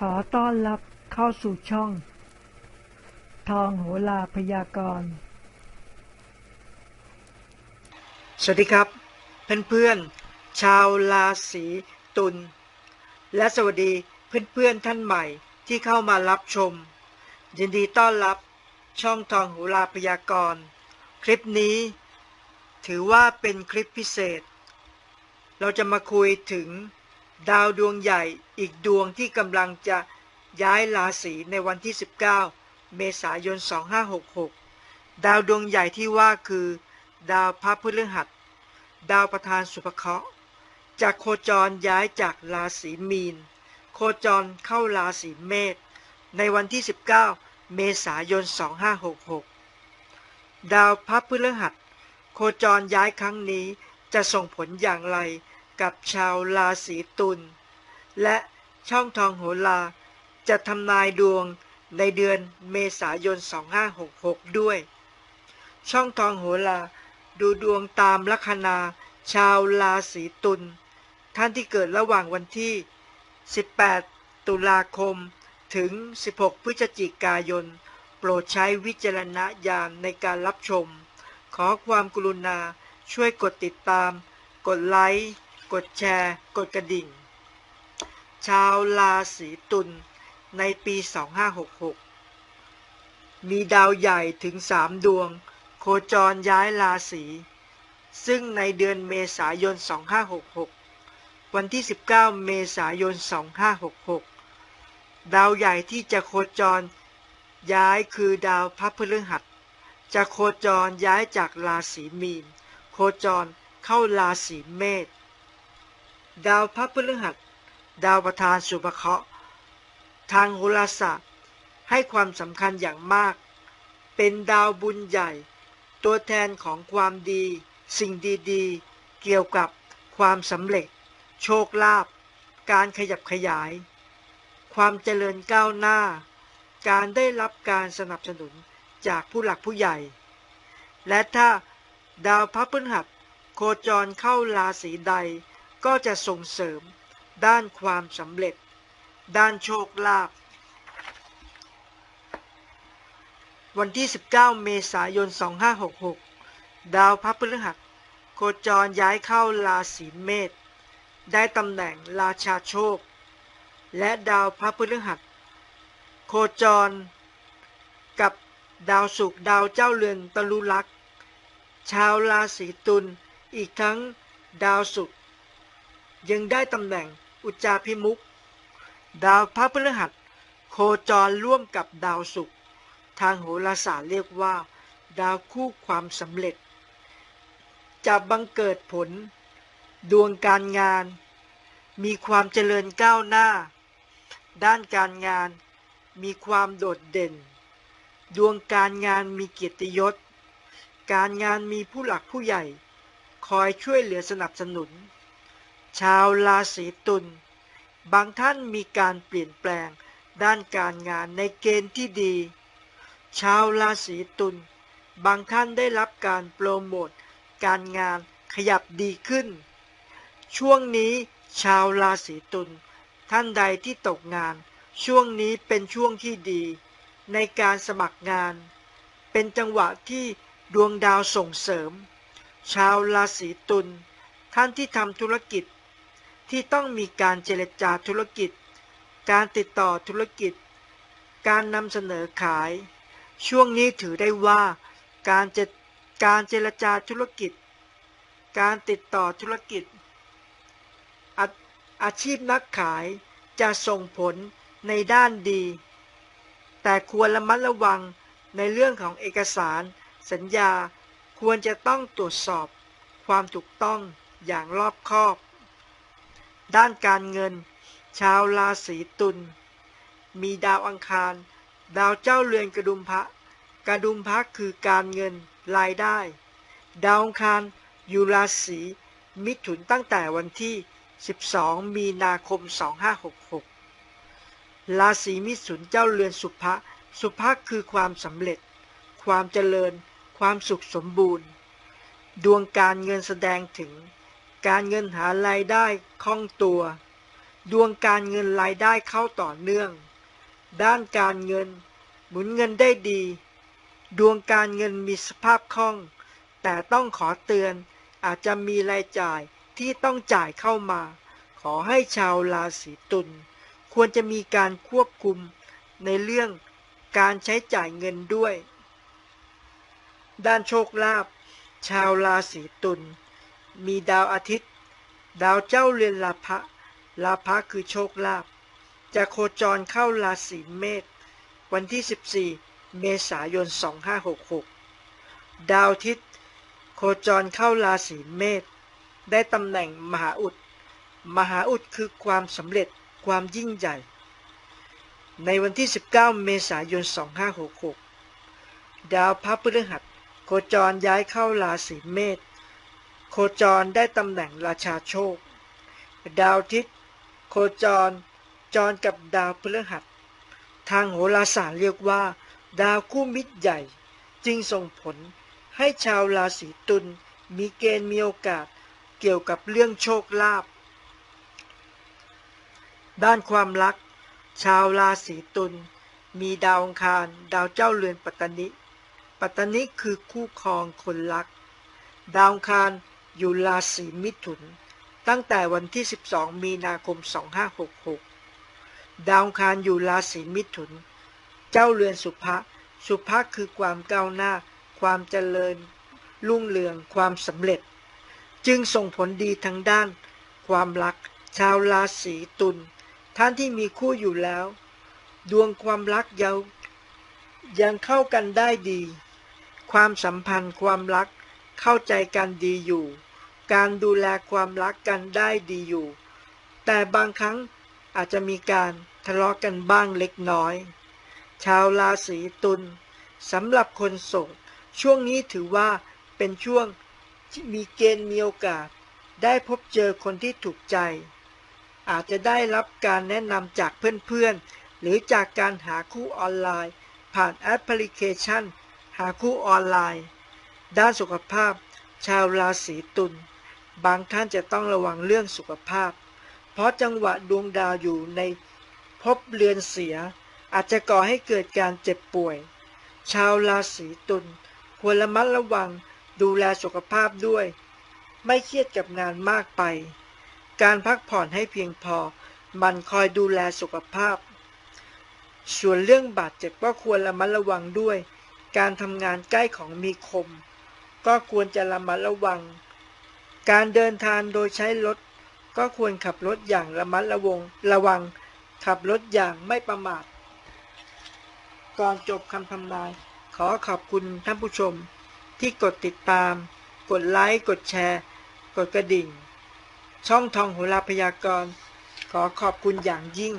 ขอต้อนรับเข้าสู่ช่อง ทองโหราพยากรณ์ สวัสดีครับ เพื่อนๆ ชาวราศีตุล และสวัสดีเพื่อนๆท่านใหม่ที่เข้ามารับชม ยินดีต้อนรับช่องทองหูราพยากรณ์ คลิปนี้ ถือว่าเป็นคลิปพิเศษ เราจะมาคุยถึง ดาวดวงใหญ่อีกดวงที่กำลังจะย้ายราศีในวันที่ 19 เมษายน 2566 ดาวดวงใหญ่ที่ว่าคือ ดาวพระพฤหัส ดาวประธานสุภเคราะห์จากโคจรย้ายจากราศีมีน โคจรเข้าราศีเมษในวันที่ 19 เมษายน 2566 ดาวพระพฤหัส โคจรย้ายครั้งนี้จะส่งผลอย่างไร กับชาวราศีตุลและช่องทองโหราจะทำนายดวงในเดือนเมษายน 2566 ด้วย ช่องทองโหราดูดวงตามลัคนาชาวราศีตุลท่านที่เกิดระหว่างวันที่ 18 ตุลาคม ถึง 16 พฤศจิกายน โปรดใช้วิจารณญาณในการรับชม ขอความกรุณาช่วยกดติดตาม กดไลค์ กดแชร์ กดกระดิ่ง ชาวราศีตุลในปี 2566 มีดาวใหญ่ถึง 3 ดวง โคจรย้ายราศีซึ่งในเดือนเมษายน 2566 วันที่ 19 เมษายน 2566 ดาวใหญ่ที่จะโคจรย้ายคือดาวพระพฤหัส จะโคจรย้ายจากราศีมีน โคจรเข้าราศีเมษ ดาวพระพฤหัส ดาวประธานสุภเคราะห์ทางโหราศาสตร์ให้ความสำคัญอย่างมาก เป็นดาวบุญใหญ่ ตัวแทนของความดี สิ่งดีๆ เกี่ยวกับความสำเร็จ โชคลาภการขยับขยาย ความเจริญก้าวหน้า การได้รับการสนับสนุนจากผู้หลักผู้ใหญ่ และถ้าดาวพระพฤหัสโคจรเข้าราศีใด ก็จะส่งเสริมด้านความสำเร็จ ด้านโชคลาภวันที่ 19 เมษายน 2566 ดาวพระพฤหัสโคจรย้ายเข้าราศีเมษได้ตำแหน่งราชาโชค และดาวพระพฤหัส โคจร กับดาวศุกร์ดาวเจ้าเรือนตะลุลักษ์ชาวราศีตุลอีกทั้งดาวศุกร์ ยังได้ตำแหน่งอุจจาพิมุก ดาวพระพฤหัส โคจรร่วมกับดาวศุกร์ทางโหราศาสตร์เรียกว่า ดาวคู่ความสำเร็จ จะบังเกิดผล ดวงการงาน มีความเจริญก้าวหน้า ด้านการงานมีความโดดเด่น ดวงการงานมีเกียรติยศ การงานมีผู้หลักผู้ใหญ่ คอยช่วยเหลือสนับสนุน ชาวราศีตุลบางท่านมีการเปลี่ยนแปลงด้านการงานในเกณฑ์ที่ดี ชาวราศีตุลบางท่านได้รับการโปรโมทการงานขยับดีขึ้น ช่วงนี้ชาวราศีตุลท่านใดที่ตกงาน ช่วงนี้เป็นช่วงที่ดี ในการสมัครงาน เป็นจังหวะที่ดวงดาวส่งเสริม ชาวราศีตุลท่านที่ทำธุรกิจ ที่ต้องมีการเจรจาธุรกิจ การติดต่อธุรกิจ การนำเสนอขาย ช่วงนี้ถือได้ว่าการจะการเจรจาธุรกิจ การติดต่อธุรกิจอาอาชีพนักขายจะส่งผลในด้านดี แต่ควรระมัดระวังในเรื่องของเอกสาร สัญญาควรจะต้องตรวจสอบความถูกต้องอย่างรอบคอบ ด้านการเงิน ชาวราศีตุล มีดาวอังคาร ดาวเจ้าเรือนกระดุมพระ กระดุมพระคือการเงินรายได้ ดาวอังคารอยู่ราศีมิถุนตั้งแต่วันที่ 12 มีนาคม 2566 ราศีมิถุนเจ้าเรือนสุภะ สุภะคือความสำเร็จ ความเจริญ ความสุขสมบูรณ์ ดวงการเงินแสดงถึง การเงินหารายได้คล่องตัว ดวงการเงินรายได้เข้าต่อเนื่อง ด้านการเงิน หมุนเงินได้ดี ดวงการเงินมีสภาพคล่อง แต่ต้องขอเตือนอาจจะมีรายจ่ายที่ต้องจ่ายเข้ามา ขอให้ชาวราศีตุลควรจะมีการควบคุมในเรื่องการใช้จ่ายเงินด้วย ด้านโชคลาภชาวราศีตุล มีดาวอาทิตย์ ดาวเจ้าเรือนลาภะลาภะคือโชคลาภจะโคจรเข้าราศีเมษวันที่ 14 เมษายน 2566 ดาวอาทิตย์ โคจรเข้าราศีเมษได้ตำแหน่งมหาอุด มหาอุดคือความสำเร็จความยิ่งใหญ่ ในวันที่ 19 เมษายน 2566 ดาวพระพฤหัส โคจรย้ายเข้าราศีเมษ โคจรได้ตำแหน่งราชาโชค ดาวอาทิตโคจร จรกับดาวพฤหัส ทางโหราศาสตร์เรียกว่า ดาวคู่มิตรใหญ่ จึงส่งผลให้ชาวราศีตุลมีเกณฑ์มีโอกาสเกี่ยวกับเรื่องโชคลาภด้านความรัก ชาวราศีตุลมีดาวอังคาร ดาวเจ้าเรือนปัตตนิปัตตนิคือคู่ครองคนรัก ดาวอังคาร อยู่ราศีมิถุน ตั้งแต่วันที่ 12 มีนาคม 2566 ดาวคารอยู่ราศีมิถุน เจ้าเรือนสุภะสุภะคือความก้าวหน้า ความเจริญ รุ่งเรือง ความสำเร็จ จึงส่งผลดีทางด้าน ความรัก ชาวราศีตุล ท่านที่มีคู่อยู่แล้ว ดวงความรักยังยังเข้ากันได้ดี ความสัมพันธ์ความรัก เข้าใจกันดีอยู่ การดูแลความรักกันได้ดีอยู่ แต่บางครั้งอาจจะมีการทะเลาะกันบ้างเล็กน้อย ชาวราศีตุลสำหรับคนโสดช่วงนี้ถือว่าเป็นช่วงที่มีเกณฑ์มีโอกาส ได้พบเจอคนที่ถูกใจ อาจจะได้รับการแนะนำจากเพื่อนๆ หรือจากการหาคู่ออนไลน์ ผ่านแอปพลิเคชัน หาคู่ออนไลน์ ด้านสุขภาพ ชาวราศีตุลบางท่านจะต้องระวังเรื่องสุขภาพ เพราะจังหวะดวงดาวอยู่ในภพเรือนเสีย อาจจะก่อให้เกิดการเจ็บป่วย ชาวราศีตุลควรระมัดระวังดูแลสุขภาพด้วย ไม่เครียดกับงานมากไป การพักผ่อนให้เพียงพอ มันคอยดูแลสุขภาพ ส่วนเรื่องบาดเจ็บก็ควรระมัดระวังด้วย การทำงานใกล้ของมีคม ก็ควรจะระมัดระวัง การเดินทางโดยใช้รถ ก็ควรขับรถอย่างระมัดระวังระวัง ขับรถอย่างไม่ประมาท ก่อนจบคำทำนาย ขอขอบคุณท่านผู้ชม ที่กดติดตาม กดไลค์ กดแชร์ กดกระดิ่ง ช่องทองโหราพยากรณ์ ขอขอบคุณอย่างยิ่ง